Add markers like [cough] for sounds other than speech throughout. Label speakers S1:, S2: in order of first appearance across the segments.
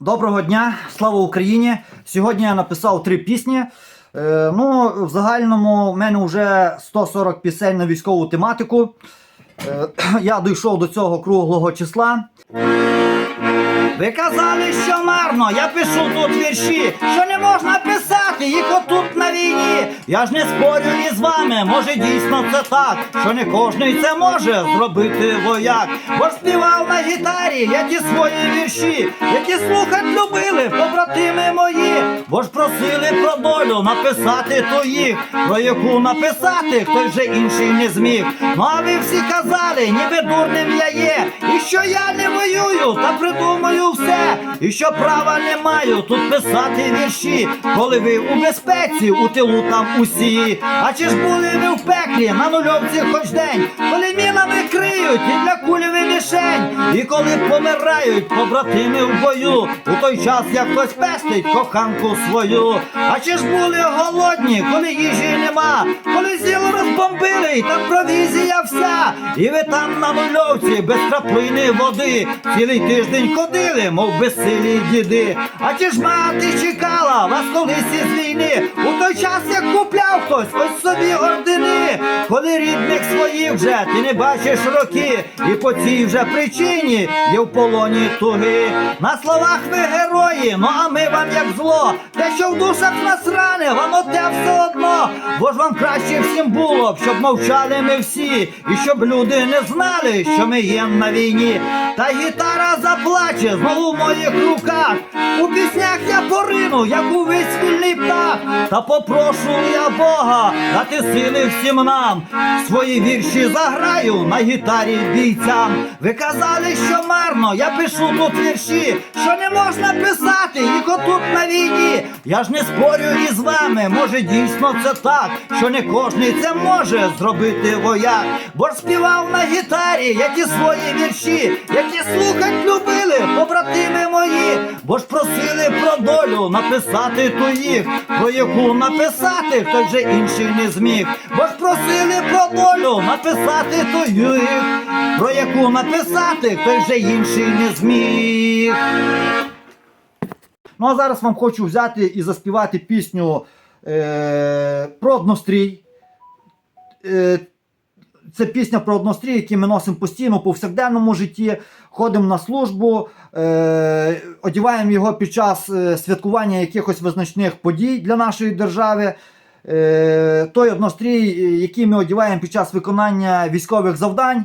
S1: Доброго дня, слава Україні! Сьогодні я написав три пісні. Е, ну, в загальному в мене вже 140 пісень на військову тематику. Е, [clears throat] я дійшов до цього круглого числа. Ви казали, що марно, я пишу тут вірші, що не можна писати їх отут на війні. Я ж не спорю із вами, може дійсно це так, що не кожний це може зробити вояк. Бо співав на гітарі, я ті свої вірші, які слухать любили, побратими мої, бо ж просили про долю написати то їх, про яку написати хтось вже інший не зміг. Ну а ви всі казали, ніби дурним я є, і що я не воюю, та придумаю все, і що права не маю тут писати вірші, коли ви у безпеці, у тилу там усі. А чи ж були ви в пеклі на нульовці хоч день, коли мінами криють і для кулі ви мішень, і коли помирають побратими в бою, у той час як хтось пестить коханку свою. А чи ж були голодні, коли їжі нема, коли зіло розбомбили, і там провізія вся, і ви там на нульовці без краплини води, цілий тиждень ходили, мов безсилі діди. А чи ж мати чекала вас колись із війни, хтось ось собі ордени, коли рідних своїх вже ти не бачиш роки, і по цій вже причині є в полоні туги. На словах ви герої, ну а ми вам як зло, те, що в душах нас ране, вам оте все одно, бо ж вам краще всім було б, щоб мовчали ми всі, і щоб люди не знали, що ми є на війні. Та гітара заплаче знову в моїх руках. У піснях я порину, як увесь вільний птах. Та попрошу я Бога дати сили всім нам. Свої вірші заграю на гітарі бійцям. Ви казали, що марно, я пишу тут вірші, що не можна писати їх отут на війні. Я ж не спорю із вами, може дійсно це так, що не кожний це може зробити вояк. Бо ж співав на гітарі, які свої вірші, які слухать любили, побратими мої, бо ж просили про долю написати ту їх, про яку написати хтось вже інший не зміг. Бо ж просили про долю написати їх, про яку написати хтось вже інший не зміг. Ну а зараз вам хочу взяти і заспівати пісню е, про однострій. Е, це пісня про однострій, який ми носимо постійно у повсякденному житті. Ходимо на службу, е, одіваємо його під час е, святкування якихось визначних подій для нашої держави. Е, той однострій, який ми одіваємо під час виконання військових завдань.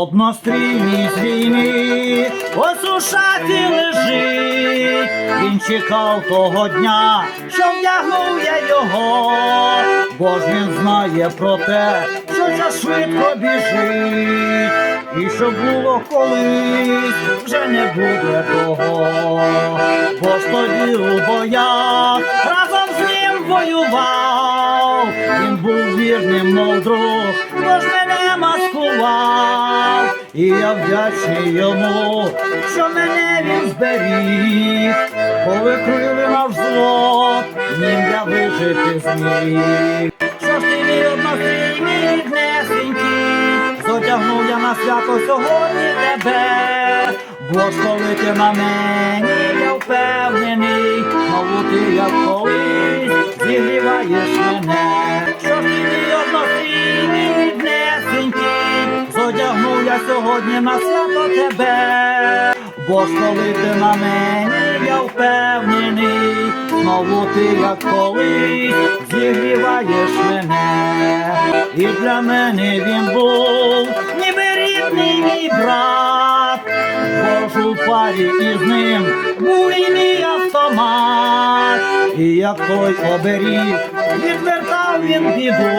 S1: Однострій мій з війни, ось у шафі лежить. Він чекав того дня, що вдягнув я його, бо ж він знає про те, що час швидко біжить, і що було колись, вже не буде того, бо ж тоді у боях разом з ним воював, він був вірним, мов друг, тож мене маскував, і я вдячний йому, що мене він зберіг, коли крили наш зло, ним я вижити зміг. Що ж ти мій однострій, мій ріднесенький, зодягнув я на свято сьогодні тебе, бо ж коли ти на мені, я впевнений, знову ти як колись зігріваєш мене. Сьогодні на свято тебе, бо коли ти на мені, я впевнений, знову ти як колись зігріваєш мене, і для мене він був, ніби рідний мій брат, бо ж у парі із ним був і мій автомат, і як той оберіг, відвертав він біду,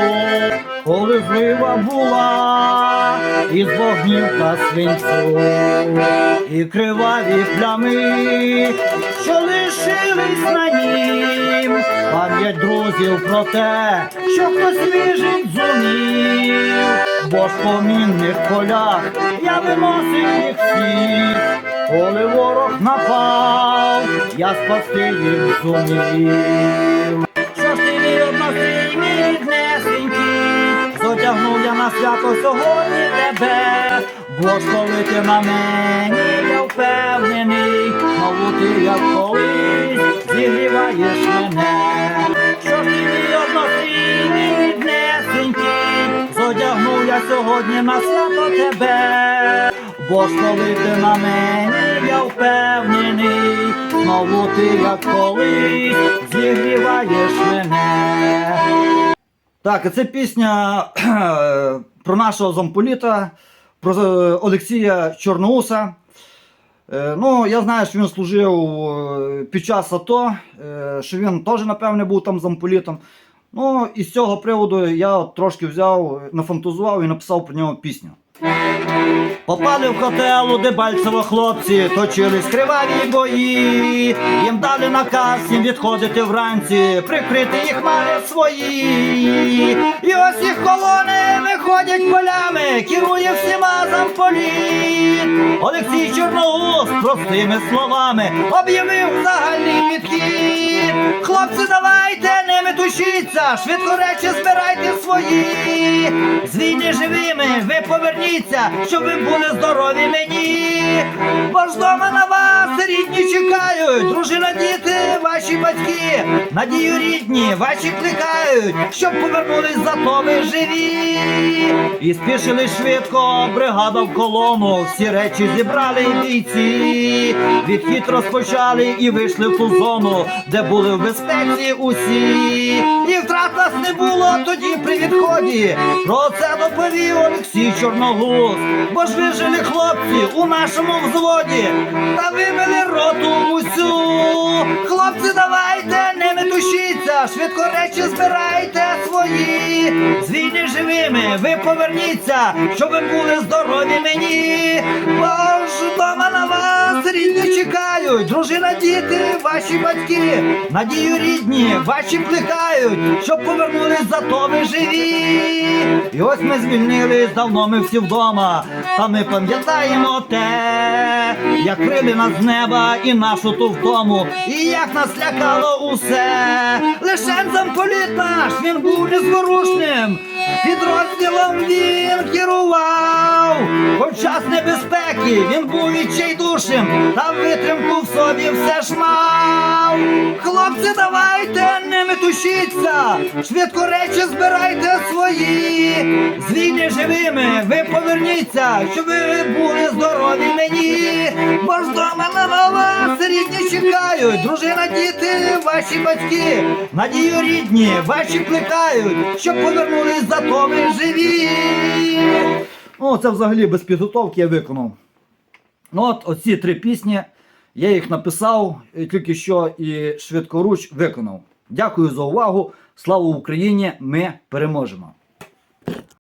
S1: коли злива була, із вогнів та свинцю, і криваві плями, що лишились на нім, пам'ять друзів про те, що хтось вижить зумів, бо ж по мінних полях я виносив їх всіх, коли ворог напав, я спасти їх зумів. На свято сьогодні тебе, бо ж коли ти на мені, я впевнений, знову ти як колись зігріваєш мене. Що ж ти мій ріднесенький, зодягнув я сьогодні на свято тебе, бо ж коли ти на мені, я впевнений, знову ти як колись зігріваєш мене. Так, це пісня [clears throat] про нашого замполіта, про е, Олексія Чорноуса. Е, Ну, я знаю, що він служив е, під час АТО, що він теж, напевне, був там замполітом. Ну, і з цього приводу я трошки взяв, нафантазував і написав про нього пісню. Попали в котел у Дебальцево хлопці, точились криваві бої. Їм дали наказ їм відходити вранці, прикрити їх мали свої. І ось їх колони виходять полями, керує всіма замполіт. Олексій Чорноус простими словами об'явив загальний підхід. Хлопці, не метушіться, швидко речі збирайте свої. З живими ви поверніться, щоб ви були здорові мені. Бо ж дома на вас рідні чекають, дружина, діти, ваші батьки, надію рідні, ваші кликають, щоб повернулись зато ви живі. І спішили швидко, бригада в колону, всі речі зібрали бійці. Відхід розпочали і вийшли в ту зону, де були в безпеці усі. І втрат нас не було тоді при відході. Про це доповів Олексій Чорногуз. Бо ж вижили хлопці у нашому взводі та вибили роту усю. Хлопці, давайте, не метушіться, швидко речі збирайте свої. З війни живими ви поверніться, щоб ви були здорові мені. Бо дома на вас рідні чекають, дружина, діти, ваші батьки, надію рідні, ваші кликають, щоб повернулись зато ви живі. І ось ми звільнились, давно ми всі вдома, та ми пам'ятаємо те, як крили нас з неба і нашу ту втому, і як нас лякало усе. Лише замполіт наш, він був незворушним, підрозділом він керував. Хоч час небезпеки, він був відчайдушним, та витримку в собі все ж мав. Хлопці, давайте, не метушіться, швидко речі збирайте свої. З живими ви поверніться, щоб ви були здорові мені. Бо ж дома на вас рідні чекають, дружина, діти, ваші батьки, надію рідні, ваші кликають, щоб повернулись зато ви живі. Ну, це взагалі без підготовки я виконав. Ну от оці три пісні, я їх написав тільки що і швидкоруч виконав. Дякую за увагу. Слава Україні! Ми переможемо!